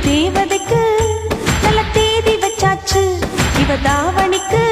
தேவதைக்கு நல்ல தேதி வச்சாச்சு. இவ தாவணிக்கு